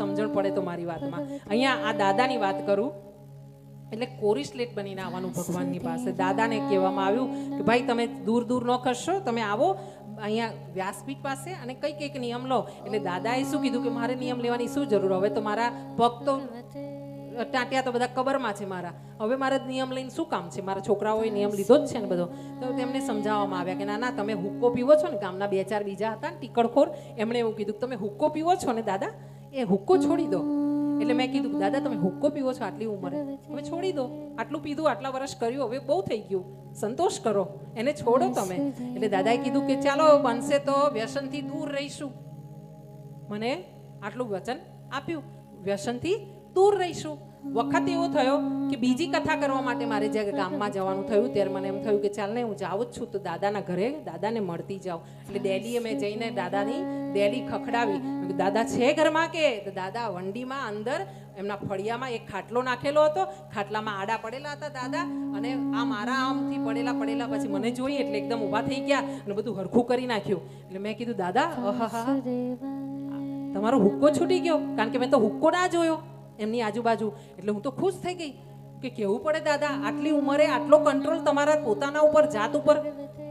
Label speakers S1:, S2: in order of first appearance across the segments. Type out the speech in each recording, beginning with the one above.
S1: સમજણ પડે તો મારી વાતમાં. અહીંયા આ દાદાની વાત કરું. એટલે કોરી સ્લેટ બનીને આવવાનું ભગવાનની પાસે. દાદાને કહેવામાં આવ્યું કે ભાઈ, તમે દૂર દૂર ન કરશો, તમે આવો અહીંયા વ્યાસપીઠ પાસે અને કઈ કંઈક નિયમ લો. એટલે દાદાએ શું કીધું કે મારે નિયમ લેવાની શું જરૂર? હવે તો મારા પગ તો ટાંટિયા તો બધા કબરમાં છે મારા. હવે મારે નિયમ લઈને શું કામ છે? મારા છોકરાઓએ નિયમ લીધો જ છે ને બધો. તો તેમને સમજાવવામાં આવ્યા કે ના ના, તમે હુક્કો પીવો છો ને ગામના બે ચાર બીજા હતા ને ટીકડખોર એમણે એવું કીધું કે તમે હુક્કો પીવો છો ને દાદા? એ હુક્કો છોડી દો. એટલે મેં કીધું દાદા તમે હુક્કો પીવો છો આટલી ઉંમરે. હવે છોડી દો. આટલું પીધું આટલા વર્ષ કર્યું હવે બહુ થઈ ગયું. સંતોષ કરો. એને છોડો તમે. એટલે દાદાએ કીધું કે ચાલો બનશે તો વ્યસનથી દૂર રહીશું. મને આટલું વચન આપ્યું. વ્યસનથી દૂર રહીશું. વખત એવો થયો કે બીજી કથા કરવા માટે મારે જ્યારે ગામમાં જવાનું થયું ત્યારે મને એમ થયું કે ચાલ ને હું જાઉં જ છું તો દાદાના ઘરે દાદાને મળતી જાઉં. એટલે ડેલીએ મેં જઈને દાદાની ડેલી ખખડાવી. દાદા છે ઘરમાં કે? દાદા વંડીમાં અંદર એમના ફળિયામાં એક ખાટલો નાખેલો હતો. ખાટલામાં આડા પડેલા હતા દાદા અને આ મારા આમથી પડેલા પડેલા પછી મને જોઈ એટલે એકદમ ઊભા થઈ ગયા અને બધું હરખું કરી નાખ્યું. એટલે મેં કીધું દાદા તમારો હુક્કો છૂટી ગયો. કારણ કે મેં તો હુક્કો ના જોયો. એમની આજુબાજુ. એટલે હું તો ખુશ થઈ ગઈ કે કેવું પડે દાદા, આટલી ઉંમરે આટલો કંટ્રોલ તમારા પોતાના ઉપર, જાત ઉપર.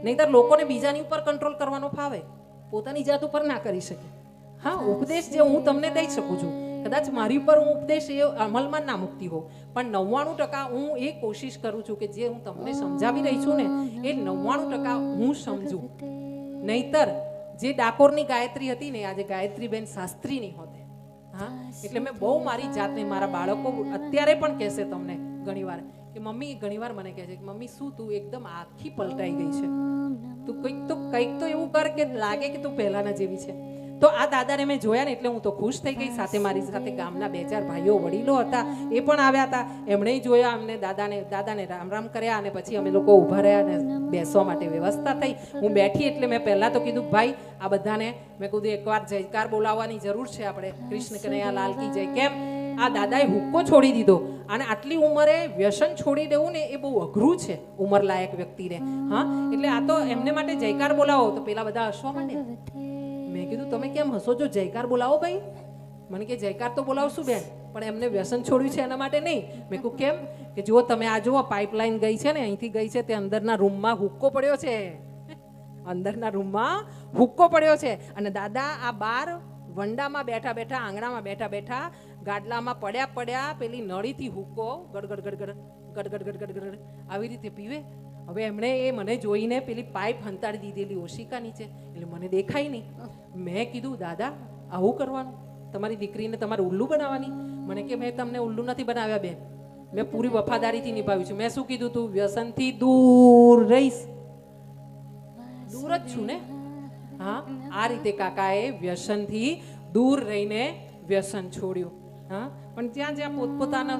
S1: નહીતર લોકોને બીજાની ઉપર કંટ્રોલ કરવાનો ફાવે. પોતાની જાત ઉપર ના કરી શકે. હા, ઉપદેશ જે હું તમને દઈ શકું છું. કદાચ મારી ઉપર હું ઉપદેશ એ અમલમાં ના મૂકતી હોઉં. પણ નવ્વાણું ટકા હું એ કોશિશ કરું છું કે જે હું તમને સમજાવી રહી છું ને, એ નવ્વાણું ટકા હું સમજું. નહીતર જે ડાકોરની ગાયત્રી હતી ને, આજે ગાયત્રીબેન શાસ્ત્રીની હોતે. હા? એટલે મેં બહુ મારી જાતને મારા બાળકો અત્યારે પણ કહેશે તમને ઘણીવાર કે મમ્મી, ઘણીવાર મને કહે છે કે મમ્મી, શું તું એકદમ આખી પલટાઈ ગઈ છે? તું કંઈક તો કંઈક તો એવું કર કે લાગે કે તું પહેલાના જેવી છે. તો આ દાદાને મેં જોયા ને એટલે હું તો ખુશ થઈ ગઈ. સાથે મારી સાથે ગામના બે ચાર ભાઈઓ વડીલો હતા, એ પણ આવ્યા હતા. એમણે જોયા, અમને દાદાને દાદાને રામ રામ કર્યા અને પછી અમે લોકો ઊભા રહ્યા અને બેસવા માટે વ્યવસ્થા થઈ. હું બેઠી એટલે મેં પહેલાં તો કીધું, ભાઈ, આ બધાને મેં કીધું, એકવાર જયકાર બોલાવવાની જરૂર છે આપણે. કૃષ્ણ કનૈયા લાલ કી જય. કેમ? આ દાદાએ હુક્કો છોડી દીધો. અને આટલી ઉંમરે વ્યસન છોડી દેવું ને એ બહુ અઘરું છે ઉંમર લાયક વ્યક્તિને. હા? એટલે આ તો એમને માટે જયકાર બોલાવો. તો પેલા બધા હસવા માંડે મેં કીધું, તમે કેમ હસો છો? જયકાર બોલાવો ભાઈ. મને કે, જયકાર તો બોલાવશું બેન, પણ એમને વ્યસન છોડ્યું છે એના માટે નહીં. મેં કહું કેમ? કે જુઓ, તમે આ જુઓ, પાઇપલાઇન ગઈ છે ને, અહીંથી ગઈ છે, તે અંદરના રૂમમાં હુક્કો પડ્યો છે. અંદરના રૂમમાં હુક્કો પડ્યો છે. અને દાદા, આ બાર વંડામાં બેઠા બેઠા, આંગણામાં બેઠા બેઠા, ગાડલામાં પડ્યા પડ્યા, પેલી નળીથી હુક્કો, ગડગડ ગડગડ ગડગડ ગડગડ ગડગડ, આવી રીતે પીવે. હવે એમણે એ મને જોઈને પેલી પાઇપ હંતાડી દીધેલી ઓશિકા નીચે. એટલે મને દેખાય નહીં. મેં કીધું, દાદા, આવું કરવાનું. તમારી દીકરીને તમારે ઉલ્લુ બનાવવાની. મને કે, મેં તમને ઉલ્લુ નથી બનાવ્યા, બેન. મેં પૂરી વફાદારીથી નિભાવ્યું છું. મેં શું કીધું તું? વ્યસનથી દૂર રહીશ. દૂર જ છું ને? હા, આ રીતે કાકાએ વ્યસનથી દૂર રહીને વ્યસન છોડ્યું. હા, પણ જ્યાં જ્યાં પોતપોતાના